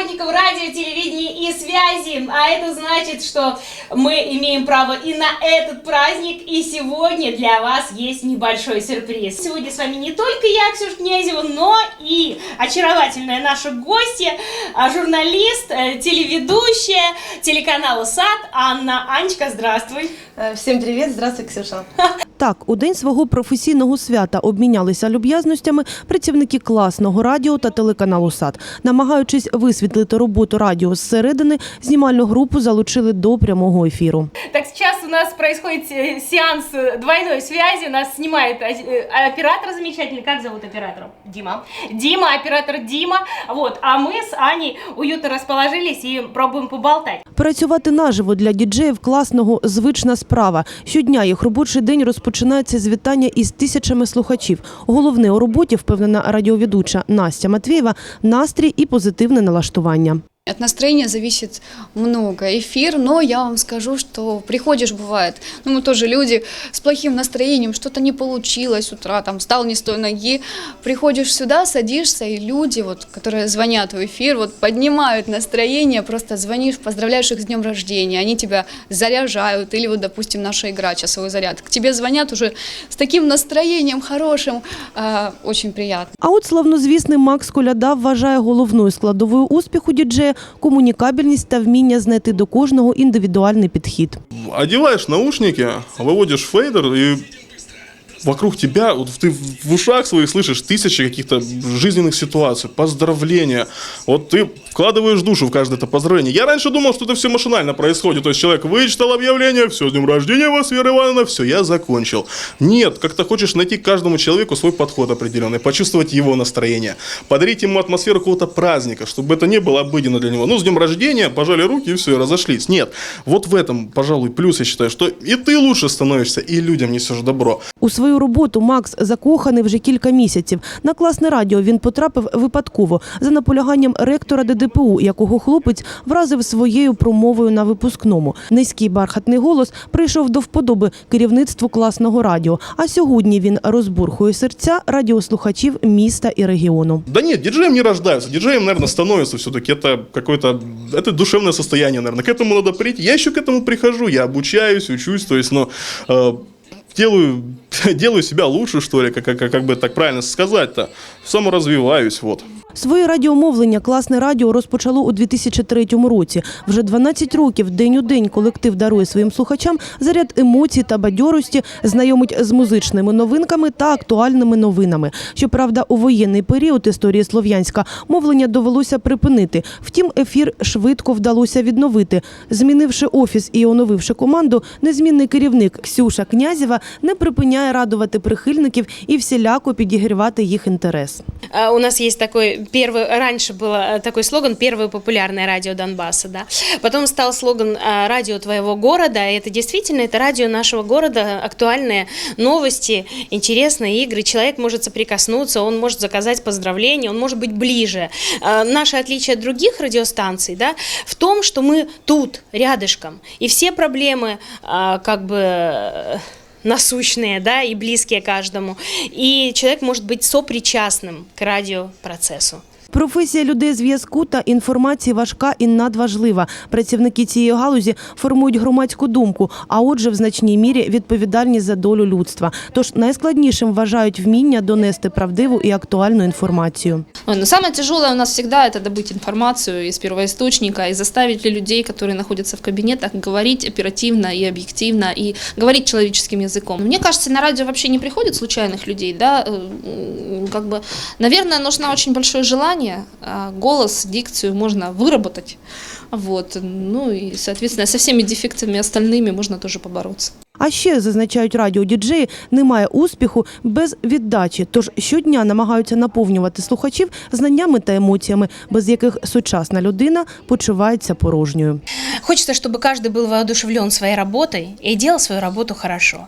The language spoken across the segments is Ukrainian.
работников радио, телевидения и связи. А это значит, что мы имеем право и на этот праздник. И сегодня для вас есть небольшой сюрприз. Сегодня с вами не только я, Ксюша Князева, но и очаровательная наша гостья, а, журналист, э, телеведущая телеканала САД Анна. Анечка, здравствуй. Э, Всем привет, здравствуй, Ксюша. Так, у день свого професійного свята обмінялися люб'язностями працівники класного радіо та телеканалу САД. Намагаючись висвітлити роботу радіо зсередини, знімальну групу залучили до прямого ефіру. Так, сейчас у нас происходит э, сеанс э, двойной связи. Нас снимает э, оператор замечательный. Как зовут оператора? Дима. Дима, оператор Дима. Вот, а мы с Аней уютно расположились и пробуем поболтать. Працювати наживо для діджеїв класного звична справа. Щодня їх робочий день розпочинається з вітання із тисячами слухачів. Головне у роботі, впевнена радіоведуча Настя Матвєєва, настрій і позитивне налаштування. От настроения зависит много. Эфир, но я вам скажу, что приходишь, бывает, ну мы тоже люди с плохим настроением, что-то не получилось с утра, там встал не с той ноги, приходишь сюда, садишься, и люди, вот, которые звонят в эфир, вот поднимают настроение, просто звонишь, поздравляешь их с днем рождения, они тебя заряжают, или вот, допустим, наша игра «Часовой заряд», к тебе звонят уже с таким настроением хорошим, а, очень приятно. А от славнозвісний Макс Коляда вважає головною складовою успіху діджея комунікабельність та вміння знайти до кожного індивідуальний підхід. Одіваєш наушники, виводиш фейдер и вокруг тебя, вот ты в ушах своих слышишь тысячи каких-то жизненных ситуаций, поздравления. Вот ты вкладываешь душу в каждое это поздравление. Я раньше думал, что это все машинально происходит. То есть человек вычитал объявление, все, с днем рождения вас, Вера Ивановна, все, я закончил. Нет, как-то хочешь найти каждому человеку свой подход определенный, почувствовать его настроение, подарить ему атмосферу какого-то праздника, чтобы это не было обыденно для него. Ну, с днем рождения, пожали руки и все, и разошлись. Нет, вот в этом, пожалуй, плюс, я считаю, что и ты лучше становишься, и людям несешь добро. У свою роботу Макс закоханий вже кілька місяців. На класне радіо він потрапив випадково за наполяганням ректора ДДПУ, якого хлопець вразив своєю промовою на випускному. Низький бархатний голос прийшов до вподоби керівництву класного радіо. А сьогодні він розбурхує серця радіослухачів міста і регіону. Да нет, диджеем не рождаются. Диджеем, наверное, становится все-таки. Это какое-то... Это душевное состояние, наверное. К этому надо прийти. Я еще к этому прихожу. Я обучаюсь, учусь. То есть, ну, э, делаю, делаю себя лучше, что ли, как, как, как бы так правильно сказать-то. Саморазвиваюсь, вот. Своє радіомовлення класне радіо розпочало у 2003 році. Вже 12 років день у день колектив дарує своїм слухачам заряд емоцій та бадьорості, знайомить з музичними новинками та актуальними новинами. Щоправда, у воєнний період історії Слов'янська мовлення довелося припинити. Втім, ефір швидко вдалося відновити. Змінивши офіс і оновивши команду, незмінний керівник Ксюша Князєва не припиняє радувати прихильників і всіляко підігрівати їх інтерес. У нас есть такой первый, раньше был э, такой слоган «Первое популярное радио Донбасса», да. Потом стал слоган а, «Радио твоего города». И это действительно, это радио нашего города, актуальные новости, интересные игры. Человек может соприкоснуться, он может заказать поздравления, он может быть ближе. А, Наше отличие от других радиостанций, да, в том, что мы тут, рядышком. И все проблемы, как бы, э, насущные, да, и близкие каждому. И человек может быть сопричастным к радиопроцессу. Професія людей зв'язку та інформації важка і надважлива. Працівники цієї галузі формують громадську думку, а отже, в значній мірі відповідальність за долю людства. Тож найскладнішим вважають вміння донести правдиву і актуальну інформацію. Ой, Но самое тяжелое у нас всегда это добыть информацию из первоисточника и заставить ли людей, которые находятся в кабинетах, говорить оперативно и объективно и говорить человеческим языком. Мне кажется, на радио вообще не приходит случайных людей, да, э, м, как бы, наверное, нужно очень большое желание, а голос, дикцию можно выработать, вот, ну и, соответственно, со всеми дефектами остальными можно тоже побороться. А ще зазначають радіодіджеї, немає успіху без віддачі. Тож щодня намагаються наповнювати слухачів знаннями та емоціями, без яких сучасна людина почувається порожньою. Хочется, чтобы каждый был воодушевлен своей работой и делал свою работу хорошо.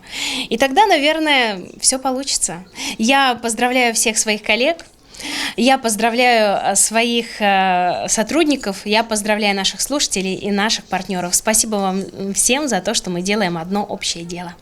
И тогда, наверное, все получится. Я поздравляю всех своих коллег. Я поздравляю э, своих э, сотрудников, я поздравляю наших слушателей и наших партнеров. Спасибо вам всем за то, что мы делаем одно общее дело.